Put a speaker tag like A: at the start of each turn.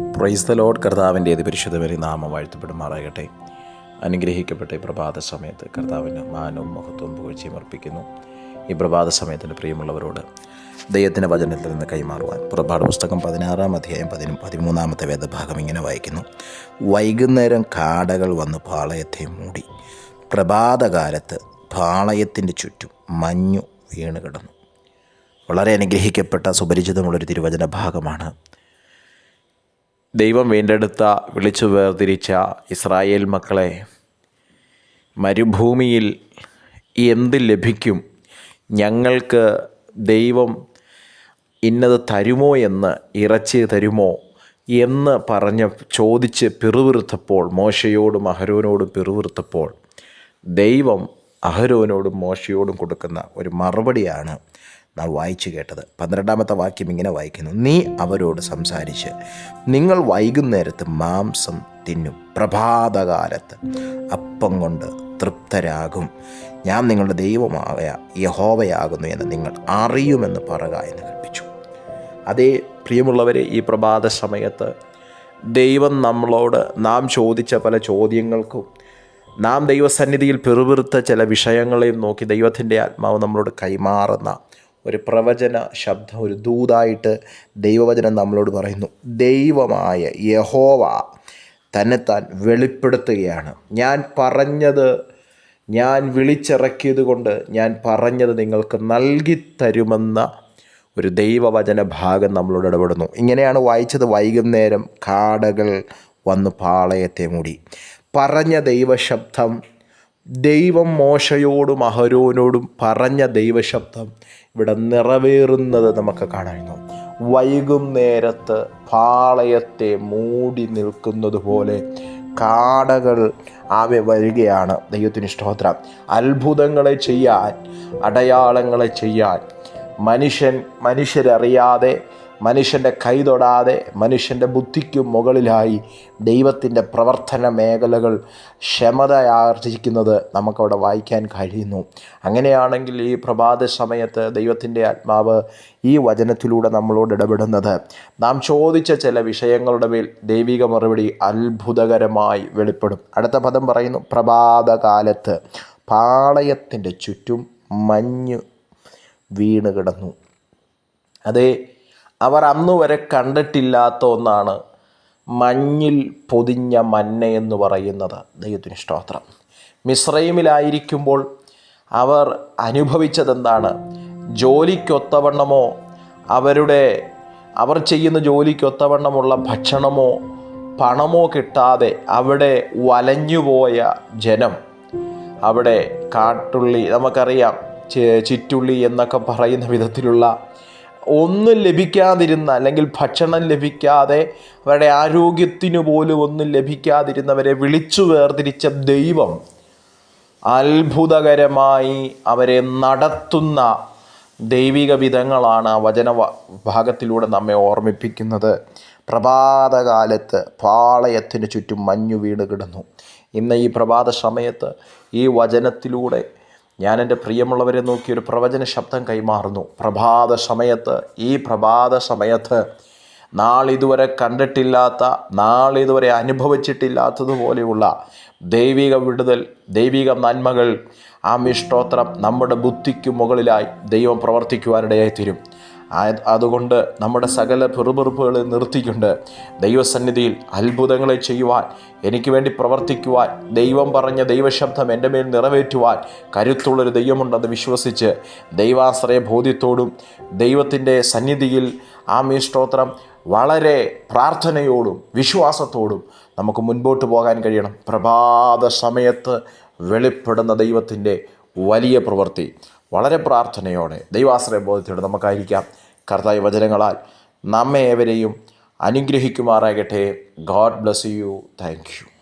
A: Praise the load കർത്താവിന്റെ അതിപരിശുദ്ധവരെ നാമം വാഴ്ത്തപ്പെടുമാറാകട്ടെ. അനുഗ്രഹിക്കപ്പെട്ട ഈ പ്രഭാത സമയത്ത് കർത്താവിന് മാനവും മഹത്വവും പുകഴ്ചയും അർപ്പിക്കുന്നു. ഈ പ്രഭാത സമയത്തിന്റെ പ്രിയമുള്ളവരോട് ദൈവത്തിന്റെ വചനത്തിൽ നിന്ന് കൈമാറുവാൻ പുറപ്പാട് പുസ്തകം പതിനാറാം അധ്യായം പതിനും പതിമൂന്നാമത്തെ വേദഭാഗം ഇങ്ങനെ വായിക്കുന്നു. വൈകുന്നേരം കാടകൾ വന്ന് പാളയത്തെ മൂടി. പ്രഭാതകാലത്ത് പാളയത്തിന്റെ ചുറ്റും മഞ്ഞു വീണ് കിടന്നു. വളരെ അനുഗ്രഹിക്കപ്പെട്ട സുപരിചിതമുള്ളൊരു തിരുവചന ഭാഗമാണ് ദൈവം വീണ്ടെടുത്ത വിളിച്ചു വേർതിരിച്ച ഇസ്രായേൽ മക്കളെ മരുഭൂമിയിൽ എന്ത് ലഭിക്കും? ഞങ്ങൾക്ക് ദൈവം ഇന്നത് തരുമോ എന്ന് ഇറച്ചി തരുമോ എന്ന് പറഞ്ഞ് ചോദിച്ച് പിറുവിറുത്തപ്പോൾ മോശയോടും അഹരോനോടും പിറുവിറുത്തപ്പോൾ ദൈവം അഹരോനോടും മോശയോടും കൊടുക്കുന്ന ഒരു മറുപടിയാണ് നാം വായിച്ചു കേട്ടത്. പന്ത്രണ്ടാമത്തെ വാക്യം ഇങ്ങനെ വായിക്കുന്നു. നീ അവരോട് സംസാരിച്ച് നിങ്ങൾ വൈകുന്നേരത്ത് മാംസം തിന്നും. പ്രഭാതകാലത്ത് അപ്പം കൊണ്ട് തൃപ്തരാകും. ഞാൻ നിങ്ങളുടെ ദൈവമായ യഹോവയാകുന്നു എന്ന് നിങ്ങൾ അറിയുമെന്ന് പറക എന്ന് കൽപ്പിച്ചു. അതേ പ്രിയമുള്ളവരെ ഈ പ്രഭാത സമയത്ത് ദൈവം നമ്മളോട് നാം ചോദിച്ച പല ചോദ്യങ്ങൾക്കും നാം ദൈവസന്നിധിയിൽ പിറുപിറുത്ത ചില വിഷയങ്ങളെയും നോക്കി ദൈവത്തിന്റെ ആത്മാവ് നമ്മളോട് കൈമാറുന്ന ഒരു പ്രവചന ശബ്ദം ഒരു ദൂതായിട്ട് ദൈവവചനം നമ്മളോട് പറയുന്നു. ദൈവമായ യഹോവ തന്നെ താൻ വെളിപ്പെടുത്തുകയാണ്. ഞാൻ പറഞ്ഞത് ഞാൻ വിളിച്ചിറക്കിയത് കൊണ്ട് ഞാൻ പറഞ്ഞത് നിങ്ങൾക്ക് നൽകി തരുമെന്ന ഒരു ദൈവവചന ഭാഗം നമ്മളോട് ഇടപെടുന്നു. ഇങ്ങനെയാണ് വായിച്ചത്. വൈകുന്നേരം കാടകൾ വന്ന് പാളയത്തെ മൂടി. പറഞ്ഞ ദൈവശബ്ദം ദൈവം മോശയോടും അഹരോനോടും പറഞ്ഞ ദൈവശബ്ദം ഇവിടെ നിറവേറുന്നത് നമുക്ക് കാണായിരുന്നു വൈകുന്നേരത്ത് പാളയത്തെ മൂടി നിൽക്കുന്നത് പോലെ കാടകൾ ആവെ വരികയാണ് ദൈവത്തിന് സ്തോത്രം. അത്ഭുതങ്ങളെ ചെയ്യാൻ അടയാളങ്ങളെ ചെയ്യാൻ മനുഷ്യൻ മനുഷ്യരറിയാതെ മനുഷ്യന്റെ കൈ തൊടാതെ മനുഷ്യന്റെ ബുദ്ധിക്കും മുകളിലായി ദൈവത്തിന്റെ പ്രവർത്തന മേഖലകൾ ക്ഷമതയാർജിക്കുന്നത് നമുക്കവിടെ വായിക്കാൻ കഴിയുന്നു. അങ്ങനെയാണെങ്കിൽ ഈ പ്രഭാത സമയത്ത് ദൈവത്തിന്റെ ആത്മാവ് ഈ വചനത്തിലൂടെ നമ്മളോട് ഇടപെടുന്നത്. നാം ചോദിച്ച ചില വിഷയങ്ങളുടെ മേൽ ദൈവിക മറുപടി അത്ഭുതകരമായി വെളിപ്പെടും. അടുത്ത പദം പറയുന്നു പ്രഭാതകാലത്ത് പാളയത്തിന്റെ ചുറ്റും മഞ്ഞ് വീണ് കിടന്നു. അതേ അവർ അന്ന് വരെ കണ്ടിട്ടില്ലാത്ത ഒന്നാണ് മഞ്ഞിൽ പൊതിഞ്ഞ മന്ന എന്ന് പറയുന്നത്. ദൈവത്തിന് സ്തോത്രം. മിശ്രൈമിലായിരിക്കുമ്പോൾ അവർ അനുഭവിച്ചതെന്താണ്? ജോലിക്കൊത്തവണ്ണമോ? അവരുടെ അവർ ചെയ്യുന്ന ജോലിക്കൊത്തവണ്ണമുള്ള ഭക്ഷണമോ പണമോ കിട്ടാതെ അവിടെ വലഞ്ഞുപോയ ജനം. അവിടെ കാട്ടുള്ളി നമുക്കറിയാം ചിറ്റുള്ളി എന്നൊക്കെ പറയുന്ന വിധത്തിലുള്ള ഒന്നും ലഭിക്കാതിരുന്ന അല്ലെങ്കിൽ ഭക്ഷണം ലഭിക്കാതെ അവരുടെ ആരോഗ്യത്തിനു പോലും ഒന്നും ലഭിക്കാതിരുന്നവരെ വിളിച്ചു വേർതിരിച്ച ദൈവം അത്ഭുതകരമായി അവരെ നടത്തുന്ന ദൈവിക വിധങ്ങളാണ് വചന ഭാഗത്തിലൂടെ നമ്മെ ഓർമ്മിപ്പിക്കുന്നത്. പ്രഭാതകാലത്ത് പാളയത്തിന് ചുറ്റും മഞ്ഞു വീണ് കിടന്നു. ഇന്ന് ഈ പ്രഭാത സമയത്ത് ഈ വചനത്തിലൂടെ ഞാൻ എന്റെ പ്രിയമുള്ളവരെ നോക്കി ഒരു പ്രവചന ശബ്ദം കൈമാറുന്നു. പ്രഭാത സമയത്ത് ഈ പ്രഭാത സമയത്ത് നാളിതുവരെ കണ്ടിട്ടില്ലാത്ത നാളിതുവരെ അനുഭവിച്ചിട്ടില്ലാത്തതുപോലെയുള്ള ദൈവിക വിടുതൽ ദൈവിക നന്മകൾ ആ മിഷ്ടോത്രം നമ്മുടെ ബുദ്ധിക്ക് മുകളിലായി ദൈവം പ്രവർത്തിക്കുവാനിടയായി തീരും അതുകൊണ്ട് നമ്മുടെ സകല പെറുപെറുപ്പുകളെ നിർത്തിക്കൊണ്ട് ദൈവസന്നിധിയിൽ അത്ഭുതങ്ങളെ ചെയ്യുവാൻ എനിക്ക് വേണ്ടി പ്രവർത്തിക്കുവാൻ ദൈവം പറഞ്ഞ ദൈവശബ്ദം എന്റെ മേൽ നിറവേറ്റുവാൻ കരുത്തുള്ളൊരു ദൈവമുണ്ടെന്ന് വിശ്വസിച്ച് ദൈവാശ്രയ ബോധ്യത്തോടും ദൈവത്തിന്റെ സന്നിധിയിൽ ആ മീഷ്ടോത്രം വളരെ പ്രാർത്ഥനയോടും വിശ്വാസത്തോടും നമുക്ക് മുൻപോട്ട് പോകാൻ കഴിയണം. പ്രഭാത സമയത്ത് വെളിപ്പെടുന്ന ദൈവത്തിന്റെ വലിയ പ്രവൃത്തി. വളരെ പ്രാർത്ഥനയോടെ ദൈവാശ്രയ ബോധത്തോടെ നമുക്കായിരിക്കാം. കർത്താവ് വചനങ്ങളാൽ നമ്മെ ഏവരെയും അനുഗ്രഹിക്കുമാറാകട്ടെ. God bless you thank you